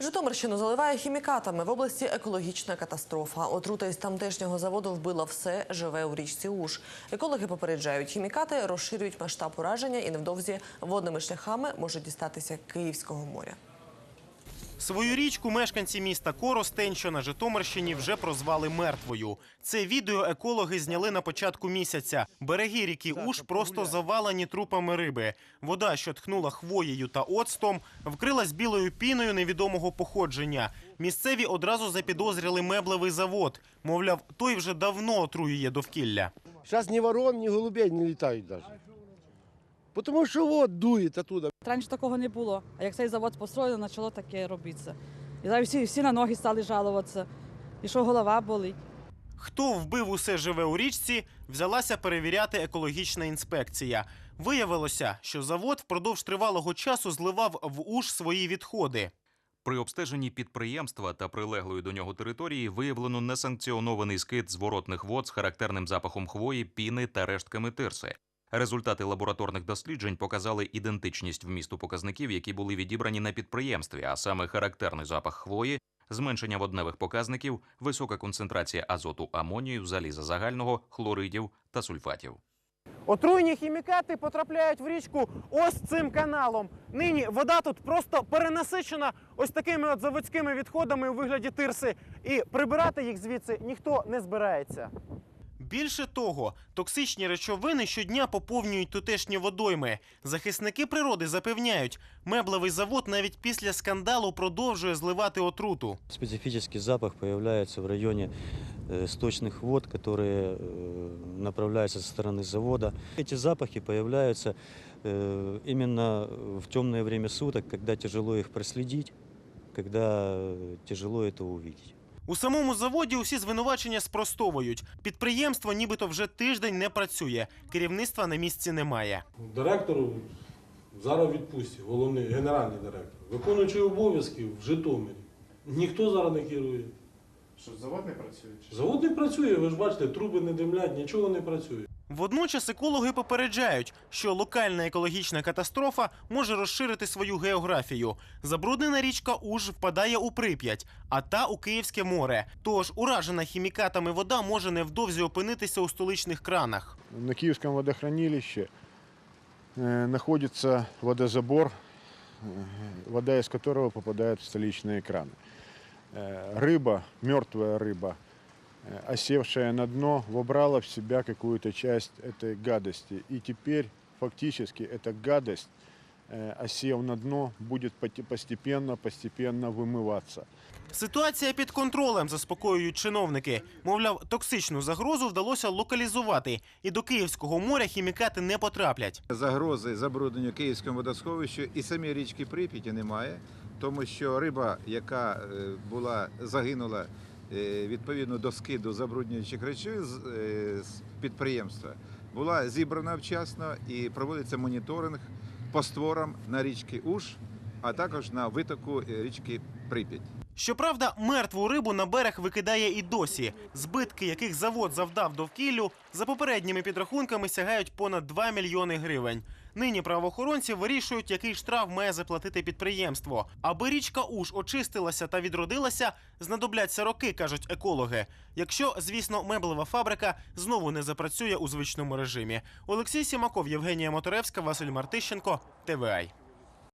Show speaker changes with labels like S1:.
S1: Житомирщину заливає хімікатами. В області екологічна катастрофа. Отрута із тамтешнього заводу вбила все живе у річці Уж. Екологи попереджають, хімікати розширюють масштаб ураження і невдовзі водними шляхами можуть дістатися Київського моря.
S2: Свою річку мешканці міста Коростень, що на Житомирщині, вже прозвали мертвою. Це відео екологи зняли на початку місяця. Береги ріки Уж просто завалені трупами риби. Вода, що тхнула хвоєю та оцтом, вкрилась білою піною невідомого походження. Місцеві одразу запідозрили меблевий завод. Мовляв, той вже давно отруює довкілля.
S3: Сейчас ни ворон, ни голубей не летают даже. Потому что вот дует оттуда.
S4: Раніше такого не було. А як цей завод построєно, почало таке робитися. І зараз всі, всі на ноги стали жалуватися. І що голова болить.
S2: Хто вбив усе живе у річці, взялася перевіряти екологічна інспекція. Виявилося, що завод впродовж тривалого часу зливав в уж свої відходи.
S5: При обстеженні підприємства та прилеглої до нього території виявлено несанкціонований скид зворотних вод з характерним запахом хвої, піни та рештками тирси. Результати лабораторних досліджень показали ідентичність вмісту показників, які були відібрані на підприємстві, а саме характерний запах хвої, зменшення водневих показників, висока концентрація азоту амонію, заліза загального, хлоридів та сульфатів.
S2: Отруйні хімікати потрапляють в річку ось цим каналом. Нині вода тут просто перенасичена ось такими от заводськими відходами у вигляді тирси, і прибирати їх звідси ніхто не збирається. Більше того, токсичні речовини щодня поповнюють тутешні водойми. Захисники природи запевняють, меблевий завод навіть після скандалу продовжує зливати отруту.
S6: Специфический запах появляется в районе э, сточных вод, которые э, направляются со стороны завода. Эти запахи появляются э, именно в темное время суток, когда тяжело их проследить, когда э, тяжело это увидеть.
S2: У самому заводі усі звинувачення спростовують. Підприємство нібито вже тиждень не працює. Керівництва на місці немає.
S7: Директору зараз відпустці, головний генеральний директор. Виконуючий обов'язки в Житомирі. Ніхто зараз не керує.
S8: Що завод не працює? Чи що?
S7: Завод не працює, ви ж бачите, труби не димлять, нічого не працює.
S2: Водночас екологи попереджають, що локальна екологічна катастрофа може розширити свою географію. Забруднена річка Уж впадає у Прип'ять, а та у Київське море. Тож уражена хімікатами вода може невдовзі опинитися у столичних кранах.
S9: На Киевском водохранилище э, находится водозабор, э, вода из которого попадает в столичные краны. Э, Рыба, мертвая рыба, э, осевшая на дно, вобрала в себя какую-то часть этой гадости. И теперь фактически эта гадость, э, осев на дно, будет поте- постепенно, постепенно вымываться.
S2: Ситуація під контролем, заспокоюють чиновники. Мовляв, токсичну загрозу вдалося локалізувати, і до Київського моря хімікати не потраплять.
S8: Загрози забрудненню Київському водосховищу і самі річки Прип'яті немає, тому що риба, яка е, була загинула е, відповідно до скиду забруднюючих речовин з, е, з підприємства, була зібрана вчасно і проводиться моніторинг по створам на річки Уж, а також на витоку річки Прип'ять.
S2: Щоправда, мертву рибу на берег викидає і досі. Збитки, яких завод завдав довкіллю, за попередніми підрахунками сягають понад 2 мільйони гривень. Нині правоохоронці вирішують, який штраф має заплатити підприємство. Аби річка Уж очистилася та відродилася, знадобляться роки, кажуть екологи. Якщо, звісно, меблева фабрика знову не запрацює у звичному режимі. Олексій Сімаков, Євгенія Моторевська, Василь Мартищенко, ТВАЙ.